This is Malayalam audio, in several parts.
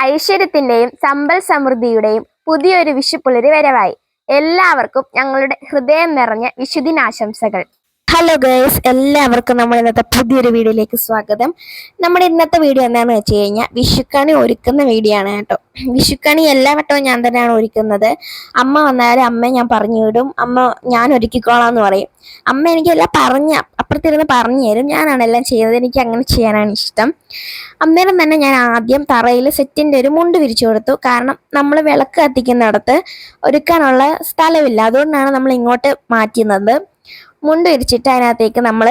ഐശ്വര്യത്തിന്റെയും സമ്പൽ സമൃദ്ധിയുടെയും പുതിയൊരു വിഷുപ്പുലരി വരവായി. എല്ലാവർക്കും ഞങ്ങളുടെ ഹൃദയം നിറഞ്ഞ വിഷുദിനാശംസകൾ ഹലോ ഗേൾസ് എല്ലാവർക്കും നമ്മൾ ഇന്നത്തെ പുതിയൊരു വീഡിയോയിലേക്ക് സ്വാഗതം. നമ്മുടെ ഇന്നത്തെ വീഡിയോ എന്താണെന്ന് വെച്ച് കഴിഞ്ഞാൽ വിഷുക്കണി ഒരുക്കുന്ന വീഡിയോ ആണ് കേട്ടോ. വിഷുക്കണി എല്ലാ വട്ടവും ഞാൻ തന്നെയാണ് ഒരുക്കുന്നത്. അമ്മ വന്നാലും അമ്മ ഞാൻ പറഞ്ഞു വിടും. അമ്മ ഞാൻ ഒരുക്കിക്കോളാം എന്ന് പറയും. അമ്മ എനിക്കെല്ലാം പറഞ്ഞ അപ്പുറത്തിരുന്ന് പറഞ്ഞു തരും. ഞാനാണ് എല്ലാം ചെയ്യുന്നത്. എനിക്ക് അങ്ങനെ ചെയ്യാനാണ് ഇഷ്ടം. അന്നേരം തന്നെ ഞാൻ ആദ്യം തറയിൽ സെറ്റിന്റെ ഒരു മുണ്ട് വിരിച്ചു കൊടുത്തു. കാരണം നമ്മൾ വിളക്ക് കത്തിക്കുന്നിടത്ത് ഒരുക്കാനുള്ള സ്ഥലമില്ല. അതുകൊണ്ടാണ് നമ്മൾ ഇങ്ങോട്ട് മാറ്റുന്നത്. മുണ്ട് വിരിച്ചിട്ട് അതിനകത്തേക്ക് നമ്മൾ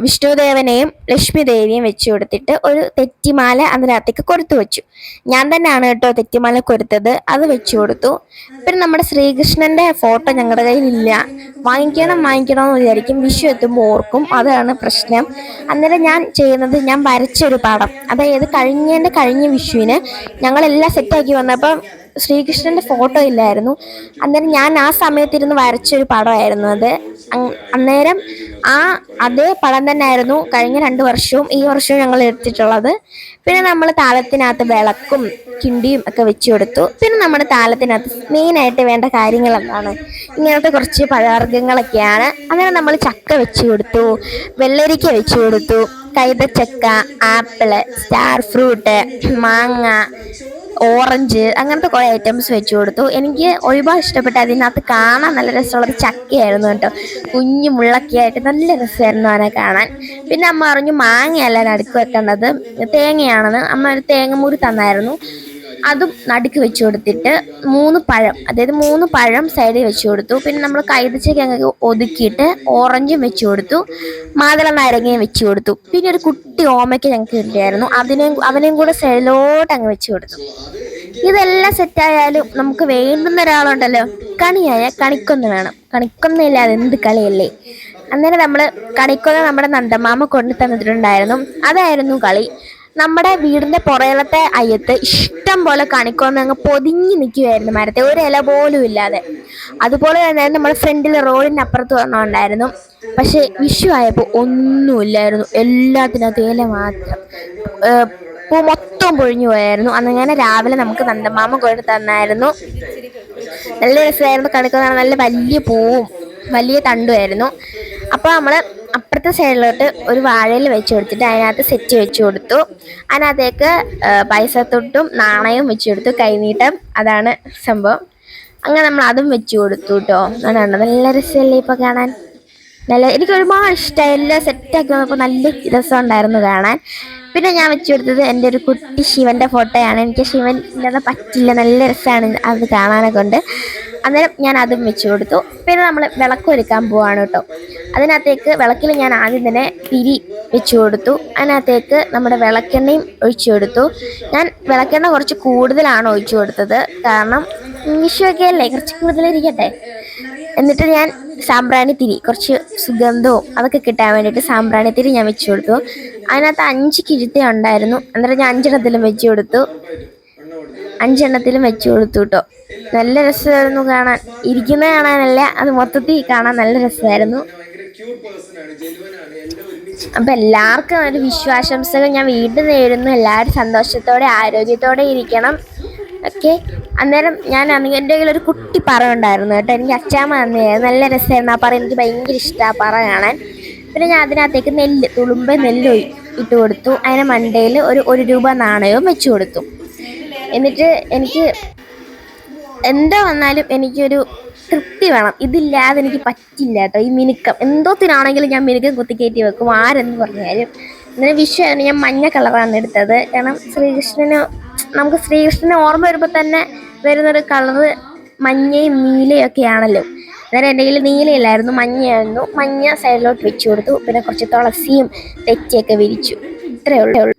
വിഷ്ണുദേവനെയും ലക്ഷ്മി ദേവിയും വെച്ച് കൊടുത്തിട്ട് ഒരു തെറ്റിമാല അതിനകത്തേക്ക് കൊടുത്തു വെച്ചു. ഞാൻ തന്നെയാണ് കേട്ടോ തെറ്റിമാല കൊടുത്തത് അത് വെച്ചു കൊടുത്തു. പിന്നെ നമ്മുടെ ശ്രീകൃഷ്ണന്റെ ഫോട്ടോ ഞങ്ങളുടെ കയ്യിലില്ല. വാങ്ങിക്കണം വാങ്ങിക്കണം എന്ന് വിചാരിക്കും. വിഷു എത്തുമ്പോൾ ഓർക്കും. അതാണ് പ്രശ്നം. അന്നേരം ഞാൻ ചെയ്യുന്നത് ഞാൻ വരച്ചൊരു പടം അതായത് കഴിഞ്ഞതിന്റെ കഴിഞ്ഞ വിഷുവിന് ഞങ്ങളെല്ലാം സെറ്റാക്കി വന്നപ്പോൾ ശ്രീകൃഷ്ണന്റെ ഫോട്ടോ ഇല്ലായിരുന്നു. അന്നേരം ഞാൻ ആ സമയത്തിരുന്ന് വരച്ചൊരു പടമായിരുന്നു അത്. അന്നേരം ആ അതേ പടം തന്നെയായിരുന്നു കഴിഞ്ഞ രണ്ട് വർഷവും ഈ വർഷവും ഞങ്ങൾ എടുത്തിട്ടുള്ളത്. പിന്നെ നമ്മൾ താളത്തിനകത്ത് വിളക്കും കിണ്ടിയും ഒക്കെ വെച്ചു കൊടുത്തു. പിന്നെ നമ്മുടെ താളത്തിനകത്ത് മെയിനായിട്ട് വേണ്ട കാര്യങ്ങൾ എന്താണ്? ഇങ്ങനത്തെ കുറച്ച് പഴവർഗങ്ങളൊക്കെയാണ്. അങ്ങനെ നമ്മൾ ചക്ക വെച്ചു കൊടുത്തു വെള്ളരിക്ക വെച്ചു കൊടുത്തു കൈതച്ചക്ക ആപ്പിൾ സ്റ്റാർ ഫ്രൂട്ട് മാങ്ങ ഓറഞ്ച് അങ്ങനത്തെ കുറേ ഐറ്റംസ് വെച്ച് കൊടുത്തു. എനിക്ക് ഒരുപാട് ഇഷ്ടപ്പെട്ട അതിനകത്ത് കാണാൻ നല്ല രസമുള്ളത് ചക്കയായിരുന്നു കേട്ടോ. കുഞ്ഞു മുള്ളക്കയായിട്ട് നല്ല രസമായിരുന്നു അവനെ കാണാൻ. പിന്നെ അമ്മ പറഞ്ഞു മാങ്ങയല്ല നടുക്ക് വെക്കേണ്ടത്. തേങ്ങയാണെന്ന്. അമ്മ ഒരു തേങ്ങ മുറി തന്നായിരുന്നു. അതും നടുക്ക് വെച്ച് കൊടുത്തിട്ട് മൂന്ന് പഴം അതായത് മൂന്ന് പഴം സൈഡിൽ വെച്ച് കൊടുത്തു. പിന്നെ നമ്മൾ കൈതച്ചൊക്കെ അങ്ങ് ഒതുക്കിയിട്ട് ഓറഞ്ചും വെച്ച് കൊടുത്തു. മാതള നാരങ്ങയും വെച്ച് കൊടുത്തു. പിന്നെ ഒരു കുട്ടി ഓമയ്ക്ക് ഞങ്ങൾക്ക് കിട്ടിയായിരുന്നു. അതിനെയും അവനെയും കൂടെ സൈഡിലോട്ട് അങ്ങ് വെച്ച് കൊടുത്തു. ഇതെല്ലാം സെറ്റായാലും നമുക്ക് വേണ്ടുന്ന ഒരാളുണ്ടല്ലോ. കണിയായ കണിക്കൊന്ന് വേണം. കണിക്കൊന്നില്ലാതെ എന്ത് കളിയല്ലേ? അന്നേരം നമ്മൾ കണിക്കൊന്ന് നമ്മുടെ നന്ദമാമ കൊണ്ടു തന്നിട്ടുണ്ടായിരുന്നു അതായിരുന്നു കളി. നമ്മുടെ വീടിന്റെ പുറകിലത്തെ അയ്യത്ത് ഇഷ്ടം പോലെ കണിക്കൊന്ന് അങ്ങ് പൊതിഞ്ഞു നിൽക്കുമായിരുന്നു മരത്തെ. ഒരു ഇല പോലും ഇല്ലാതെ. അതുപോലെ തന്നെ നമ്മുടെ ഫ്രണ്ടിൽ റോഡിന്റെ അപ്പുറത്ത് വന്നുണ്ടായിരുന്നു. പക്ഷെ വിഷു ആയപ്പോൾ ഒന്നുമില്ലായിരുന്നു. എല്ലാത്തിനും തേല മാത്രം. പൂ മൊത്തം പൊഴിഞ്ഞു പോയായിരുന്നു. അന്നങ്ങനെ രാവിലെ നമുക്ക് നന്ദമാമ കൊണ്ട് തന്നായിരുന്നു. നല്ല രസമായിരുന്നു. കണിക്കൊന്ന നല്ല വലിയ പൂവും വലിയ തണ്ടുമായിരുന്നു. അപ്പോൾ നമ്മൾ അപ്പുറത്തെ സൈഡിലോട്ട് ഒരു വാഴയിൽ വെച്ച് കൊടുത്തിട്ട് അതിനകത്ത് സെറ്റ് വെച്ച് കൊടുത്തു. അതിനകത്തേക്ക് പൈസ തൊട്ടും നാണയവും വെച്ച് കൊടുത്തു. കൈനീട്ടം അതാണ് സംഭവം. അങ്ങനെ നമ്മൾ അതും വെച്ച് കൊടുത്തു കേട്ടോ അതാണ് നല്ല രസമല്ലേ ഇപ്പോൾ കാണാൻ? നല്ല എനിക്ക് ഒരുപാട് ഇഷ്ടമായി എല്ലാം സെറ്റാക്കി വന്നപ്പോൾ നല്ല രസം ഉണ്ടായിരുന്നു കാണാൻ. പിന്നെ ഞാൻ വെച്ച് കൊടുത്തത് എന്റെ ഒരു കുട്ടി ശിവന്റെ ഫോട്ടോയാണ് എനിക്ക് ശിവൻ ഇല്ലാതെ പറ്റില്ല നല്ല രസമാണ് അത് കാണാനൊക്കെ കൊണ്ട് അന്നേരം ഞാൻ അതും വെച്ച് കൊടുത്തു. പിന്നെ നമ്മൾ വിളക്കൊരുക്കാൻ പോവാണ് കേട്ടോ. അതിനകത്തേക്ക് വിളക്കിൽ ഞാൻ ആദ്യം തന്നെ തിരി വെച്ച് കൊടുത്തു. അതിനകത്തേക്ക് നമ്മുടെ വിളക്കെണ്ണയും ഒഴിച്ചു കൊടുത്തു. ഞാൻ വിളക്കെണ്ണ കുറച്ച് കൂടുതലാണ് ഒഴിച്ചു കൊടുത്തത്. കാരണം വിഷുവൊക്കെ അല്ലേ കുറച്ച് കൂടുതലിരിക്കട്ടെ. എന്നിട്ട് ഞാൻ സാമ്പ്രാണി തിരി കുറച്ച് സുഗന്ധവും അതൊക്കെ കിട്ടാൻ വേണ്ടിയിട്ട് സാമ്പ്രാണി തിരി ഞാൻ വെച്ച് കൊടുത്തു. അതിനകത്ത് അഞ്ച് കിഴുത്ത ഉണ്ടായിരുന്നു. അന്നേരം ഞാൻ അഞ്ചെണ്ണത്തിലും വെച്ച് കൊടുത്തു. അഞ്ചെണ്ണത്തിലും വെച്ച് കൊടുത്തു കേട്ടോ നല്ല രസമായിരുന്നു കാണാൻ. ഇരിക്കുന്ന കാണാനല്ല അത് മൊത്തത്തിൽ കാണാൻ നല്ല രസമായിരുന്നു. അപ്പം എല്ലാവർക്കും ഒരു വിശ്വാസംസകൾ ഞാൻ വീട്ടിൽ നേരുന്നു. എല്ലാവരും സന്തോഷത്തോടെ ആരോഗ്യത്തോടെ ഇരിക്കണം. ഓക്കെ? അന്നേരം ഞാൻ എന്റെ കയ്യിൽ ഒരു കുട്ടി പറ ഉണ്ടായിരുന്നു കേട്ടോ. എനിക്ക് അച്ചാമ്മ തന്നെയായിരുന്നു നല്ല രസമായിരുന്നു. ആ പറ എനിക്ക് ഭയങ്കര ഇഷ്ടമാണ് പറ കാണാൻ. പിന്നെ ഞാൻ അതിനകത്തേക്ക് നെല്ല് തുളുമ്പ് നെല്ല് ഇട്ട് കൊടുത്തു. അതിന് മണ്ടയിൽ ഒരു ഒരു രൂപ നാണയവും വെച്ചു കൊടുത്തു. എന്നിട്ട് എനിക്ക് എന്താ വന്നാലും എനിക്കൊരു തൃപ്തി വേണം. ഇതില്ലാതെ എനിക്ക് പറ്റില്ല കേട്ടോ ഈ മിനുക്കം. എന്തോത്തിനാണെങ്കിലും ഞാൻ മിനുക്കം കുത്തിക്കയറ്റി വെക്കും. ആരെന്ന് പറഞ്ഞാലും. ഇന്നലെ വിഷു ഞാൻ മഞ്ഞ കളറാണ് എടുത്തത്. കാരണം ശ്രീകൃഷ്ണന് നമുക്ക് ശ്രീകൃഷ്ണനെ ഓർമ്മ വരുമ്പോൾ തന്നെ വരുന്നൊരു കളറ് മഞ്ഞയും നീലയും ഒക്കെ ആണല്ലോ അന്നേരം എന്റെ കയ്യിൽ നീലയില്ലായിരുന്നു മഞ്ഞയായിരുന്നു. മഞ്ഞ സൈഡിലോട്ട് വെച്ചു കൊടുത്തു. പിന്നെ കുറച്ച് തുളസിയും തെച്ചിയൊക്കെ വിരിച്ചു. ഇത്രയേ ഉള്ളൂ.